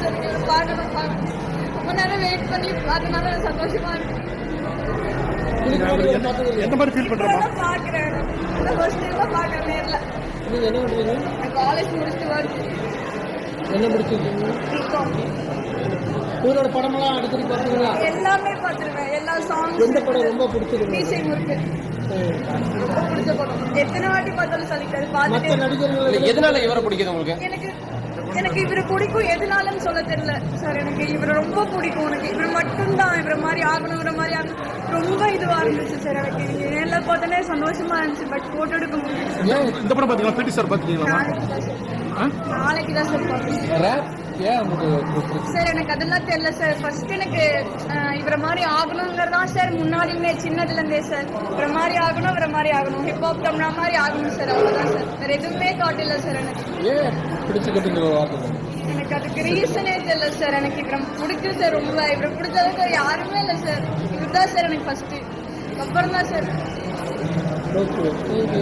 பார்க்கணும் பார்க்கணும் ரொம்ப நேரம் வெயிட் பண்ணி பார்த்தனால சந்தோஷமா இருக்கு எந்த மாதிரி ஃபீல் பண்றமா இந்த ஃபர்ஸ்ட் டைம் தான் பார்க்கறேன் நேர்ல நீங்க என்ன பண்ணுவீங்க நான் காலேஜ் முடிச்சுட்டு வந்து என்ன முடிச்சிருக்கீங்க பிகாம் படமெல்லாம் அடிக்கடி எல்லாமே பார்த்துருவேன் எல்லா சாங்ஸ் எந்த படம் ரொம்ப பிடிச்சிருக்கு மீசை ரொம்ப பிடிச்ச படம் எத்தனை வாட்டி பார்த்தாலும் சலிக்காது. பார்த்துட்டு நடிகர்கள் எதனால இவரை பிடிக்குது உங்களுக்கு? எனக்கு எனக்கு இவரை பிடிக்கும். எதுனாலும் சொல்ல தெரியல. சார் எனக்கு இவரை ரொம்ப பிடிக்கும். எனக்கு இவர் மட்டும்தான் இவரை மாதிரி ஆகணும் இவரை மாதிரி ஆகணும் ரொம்ப இதுவா இருந்துச்சு சார். எனக்கு நீங்க நேரில் பார்த்தோன்னே சந்தோஷமா இருந்துச்சு. பட் போட்டோ எடுக்க முடியல. இந்த படம் பாத்தீங்களா சார். பாத்தீங்களா நாளைக்கு தான் சார் ரேப் ஏன் உங்களுக்கு சார் எனக்கு அதெல்லாம் தெரியல சார். ஃபர்ஸ்ட் எனக்கு இவரை மாதிரி ஆகணுங்கிறதான் சார் முன்னாடியுமே சின்னதுல இருந்தே சார். இவரை மாதிரி ஆகணும் இவரை மாதிரி ஆகணும். ஹிப்ஹாப் தமிழா மாதிரி ஆகணும் சார் அவ்வளோதான் சார். வேற எதுவுமே காட்டில சார் எனக்கு. ஏன் பிடிச்சுக்கிட்டீங்க வார்த்தை எனக்கு அதுக்கு ரீசனே தெரியல சார். எனக்கு இவரை பிடிக்கும் சார் ரொம்ப. இவரை பிடிச்சதுக்கு யாருமே இல்லை சார். இவர் தான் சார் எனக்கு ஃபர்ஸ்ட் அப்புறம் தான் சார் ஓகே